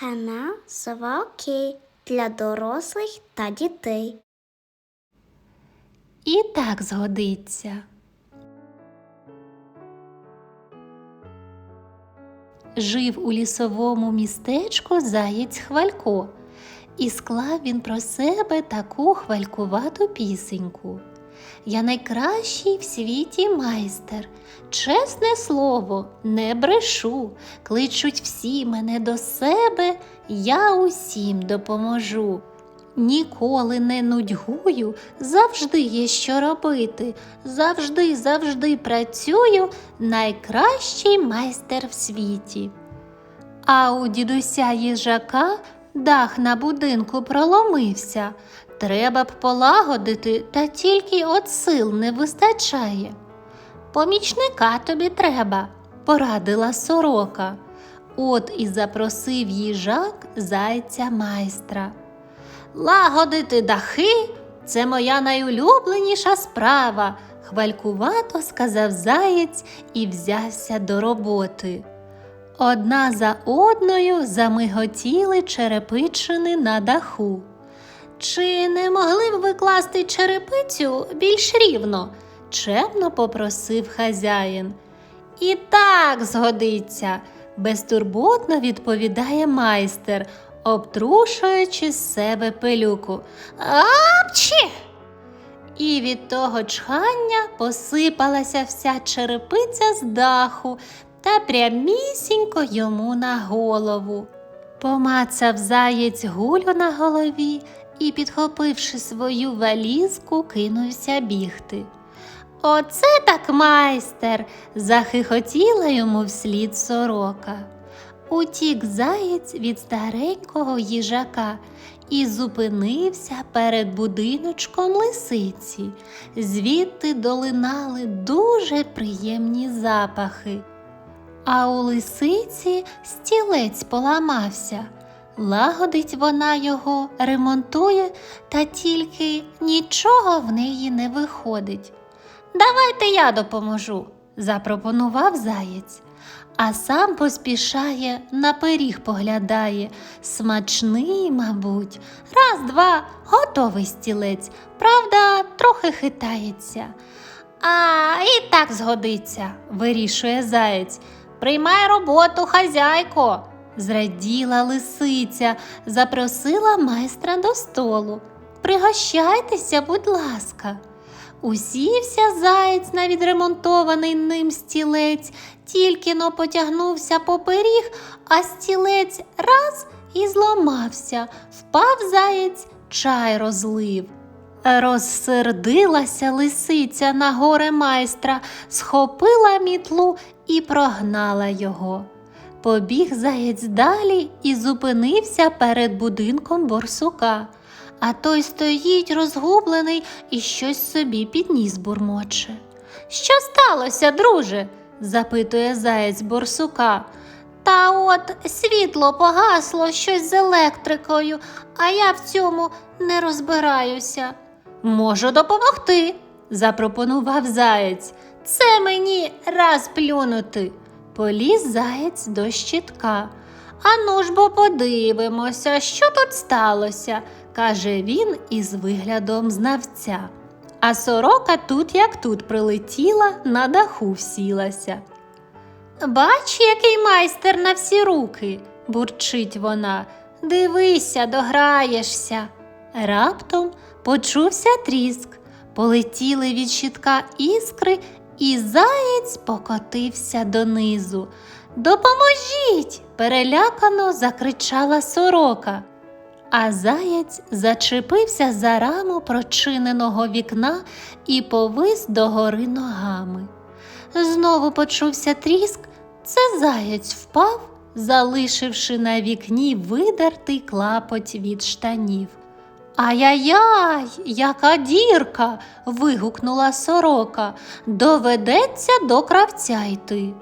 Канал Сова для дорослих та дітей. І так згодиться. Жив у лісовому містечку заєць Хвалько, і склав він про себе таку хвалькувату пісеньку. Я найкращий в світі майстер, чесне слово, не брешу, кличуть всі мене до себе, я усім допоможу. Ніколи не нудьгую, завжди є що робити, завжди, завжди працюю, найкращий майстер в світі. А у дідуся їжака дах на будинку проломився. Треба б полагодити, та тільки от сил не вистачає. Помічника тобі треба, порадила сорока. От і запросив їжак зайця майстра. Лагодити дахи це моя найулюбленіша справа, хвалькувато сказав заєць і взявся до роботи. Одна за одною замиготіли черепичини на даху. Чи не могли б ви класти черепицю більш рівно? чемно попросив хазяїн. І так згодиться, безтурботно відповідає майстер, обтрушуючи з себе пилюку. Апчі! І від того чхання посипалася вся черепиця з даху та прямісінько йому на голову. Помацав заєць гулю на голові і, підхопивши свою валізку, кинувся бігти. Оце так майстер. захихотіла йому вслід сорока. Утік заєць від старенького їжака і зупинився перед будиночком лисиці. Звідти долинали дуже приємні запахи. А у лисиці стілець поламався. Лагодить вона його, ремонтує, та тільки нічого в неї не виходить. Давайте я допоможу, запропонував заєць, а сам поспішає, на пиріг поглядає. Смачний, мабуть, раз, два, готовий стілець, правда, трохи хитається. А і так згодиться, вирішує заєць. Приймай роботу, хазяйко. Зраділа лисиця, запросила майстра до столу. Пригощайтеся, будь ласка. Усівся заєць на відремонтований ним стілець, тільки но потягнувся по пиріг, а стілець раз і зламався, впав заєць, чай розлив. Розсердилася лисиця на горе майстра, схопила мітлу і прогнала його. Побіг заєць далі і зупинився перед будинком борсука, а той стоїть розгублений і щось собі підніс бурмоче. Що сталося, друже? запитує заєць борсука. Та от світло погасло щось з електрикою, а я в цьому не розбираюся. Можу допомогти, запропонував заєць. Це мені раз плюнути. Поліз заєць до щитка. Ану ж бо подивимося, що тут сталося, каже він із виглядом знавця. А сорока тут, як тут, прилетіла, на даху всілася. Бач, який майстер на всі руки, бурчить вона. Дивися, дограєшся. Раптом почувся тріск, полетіли від щитка іскри, і заєць покотився донизу. Допоможіть! перелякано закричала сорока. А заєць зачепився за раму прочиненого вікна і повис догори ногами. Знову почувся тріск, це заєць впав, залишивши на вікні видертий клапоть від штанів. Ай-яй-яй, яка дірка. вигукнула сорока. Доведеться до кравця йти.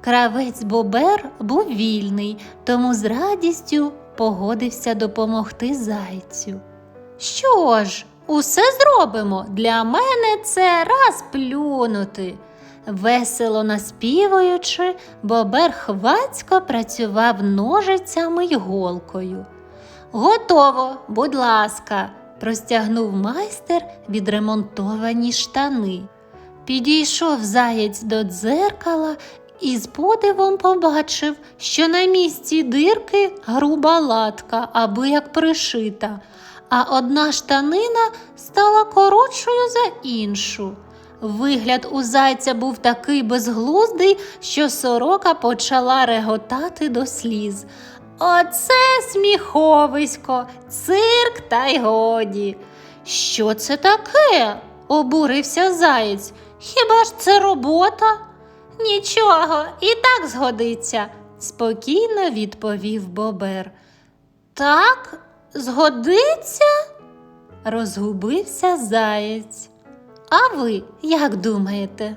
Кравець Бобер був вільний, тому з радістю погодився допомогти зайцю. Що ж, усе зробимо. Для мене це раз плюнути. Весело наспівуючи, бобер хвацько працював ножицями й голкою. Готово, будь ласка, простягнув майстер відремонтовані штани. Підійшов заєць до дзеркала і з подивом побачив, що на місці дирки груба латка, аби як пришита, а одна штанина стала коротшою за іншу. Вигляд у зайця був такий безглуздий, що сорока почала реготати до сліз. Оце сміховисько, цирк та й годі. Що це таке? обурився заєць. Хіба ж це робота? Нічого, і так згодиться, спокійно відповів бобер. Так, згодиться? розгубився заєць. А ви як думаєте?